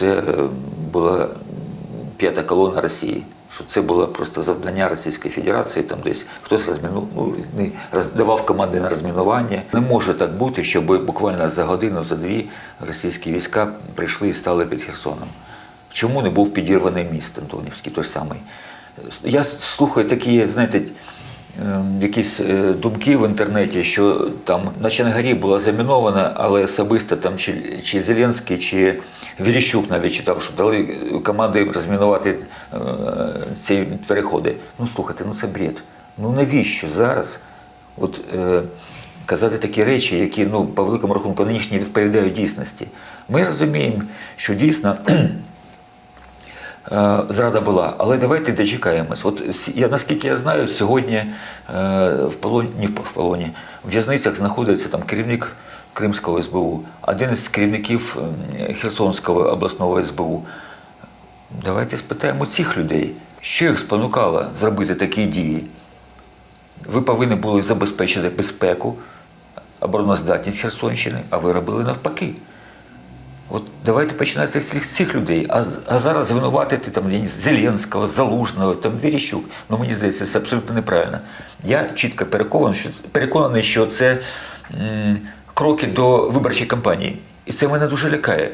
Це була п'ята колона Росії. Що це було просто завдання Російської Федерації, там десь хтось розміну, ну, не, роз- давав команди на розмінування. Не може так бути, щоб буквально за годину, за дві російські війська прийшли і стали під Херсоном. Чому не був підірваний міст Антонівський, той самий? Я слухаю такі, знаєте, якісь е, думки в інтернеті, що там на Чангарі була замінована, але особисто там чи, чи Зеленський, чи Верещук навіть читав, що дали команди розмінувати е, ці переходи. Ну слухайте, ну це бред. Ну навіщо зараз от, е, казати такі речі, які ну, по великому рахунку не відповідають дійсності? Ми розуміємо, що дійсно. Е, Зрада була, але давайте дочекаємось. От я наскільки я знаю, сьогодні е, в полоні, в полоні, в в'язницях знаходиться там керівник Кримського СБУ, один із керівників Херсонського обласного СБУ. Давайте спитаємо цих людей, що їх спонукало зробити такі дії. Ви повинні були забезпечити безпеку, обороноздатність Херсонщини, а ви робили навпаки. От давайте починати з цих- людей, а, а зараз звинуватити там Зеленського, Залужного, там Верещук. Ну мені здається, це абсолютно неправильно. Я чітко переконаний, що переконаний, що це м, кроки до виборчої кампанії. І це мене дуже лякає.